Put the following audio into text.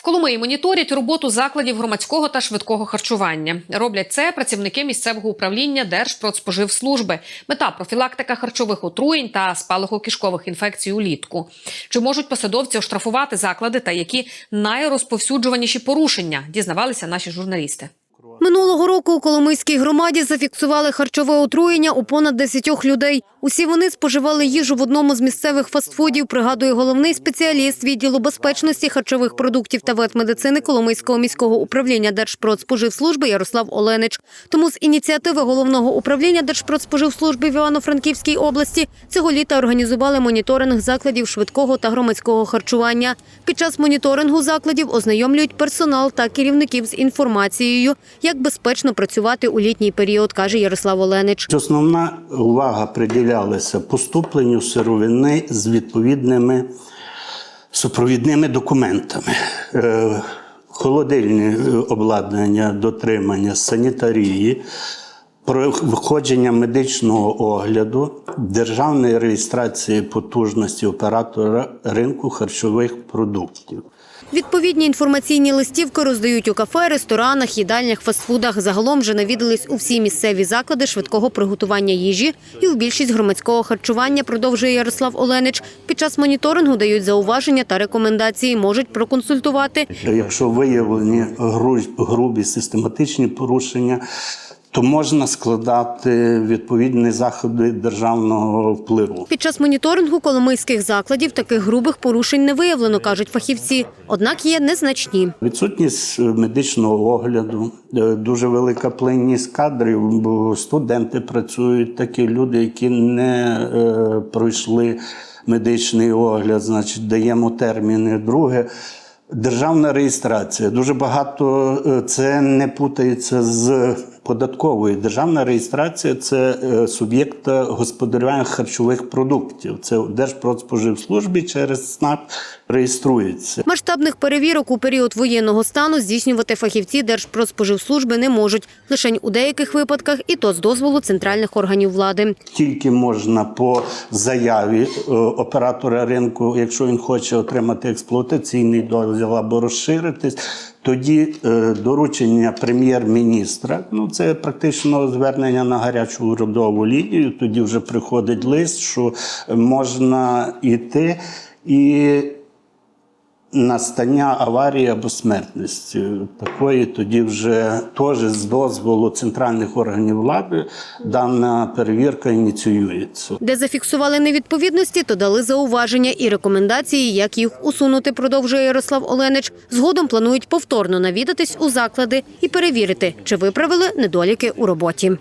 В Коломиї моніторять роботу закладів громадського та швидкого харчування. Роблять це працівники місцевого управління Держпродспоживслужби. Мета профілактика харчових отруєнь та спалахо-кишкових інфекцій улітку. Чи можуть посадовці оштрафувати заклади та які найрозповсюджуваніші порушення? Дізнавалися наші журналісти. Минулого року у Коломийській громаді зафіксували харчове отруєння у понад 10 людей. Усі вони споживали їжу в одному з місцевих фастфудів, пригадує головний спеціаліст відділу безпечності харчових продуктів та ветмедицини Коломийського міського управління Держпродспоживслужби Ярослав Оленич. Тому з ініціативи головного управління Держпродспоживслужби в Івано-Франківській області цього літа організували моніторинг закладів швидкого та громадського харчування. Під час моніторингу закладів ознайомлюють персонал та керівників з інформацією, як безпечно працювати у літній період, каже Ярослав Оленич. Основна увага приділялася поступленню сировини з відповідними супровідними документами. Е, Холодильні обладнання, дотримання, санітарії, проходження медичного огляду, державної реєстрації потужності оператора ринку харчових продуктів. Відповідні інформаційні листівки роздають у кафе, ресторанах, їдальнях, фастфудах. Загалом вже навідались у всі місцеві заклади швидкого приготування їжі і у більшість громадського харчування, продовжує Ярослав Оленич. Під час моніторингу дають зауваження та рекомендації, можуть проконсультувати. Якщо виявлені гру- грубі систематичні порушення, то можна складати відповідні заходи державного впливу. Під час моніторингу коломийських закладів таких грубих порушень не виявлено, кажуть фахівці. Однак є незначні. Відсутність медичного огляду, е, дуже велика плинність кадрів, бо студенти працюють, такі люди, які не е, пройшли медичний огляд, значить, даємо терміни. Друге. Державна реєстрація. Дуже багато е, це не путається з податковою. Державна реєстрація це е, суб'єкта господарювання харчових продуктів. Це в Держпродспоживслужбі через СНАП реєструється. Масштабних перевірок у період воєнного стану здійснювати фахівці Держпродспоживслужби не можуть. Лише у деяких випадках і то з дозволу центральних органів влади. Тільки можна по заяві е, оператора ринку, якщо він хоче отримати експлуатаційний дозвіл або розширитись, тоді е, доручення прем'єр-міністра. Ну це практично звернення на гарячу урядову лінію. Тоді вже приходить лист, що можна йти і. Настання аварії або смертності такої тоді вже теж з дозволу центральних органів влади дана перевірка ініціюється. Де зафіксували невідповідності, то дали зауваження і рекомендації, як їх усунути, продовжує Ярослав Оленич. Згодом планують повторно навідатись у заклади і перевірити, чи виправили недоліки у роботі.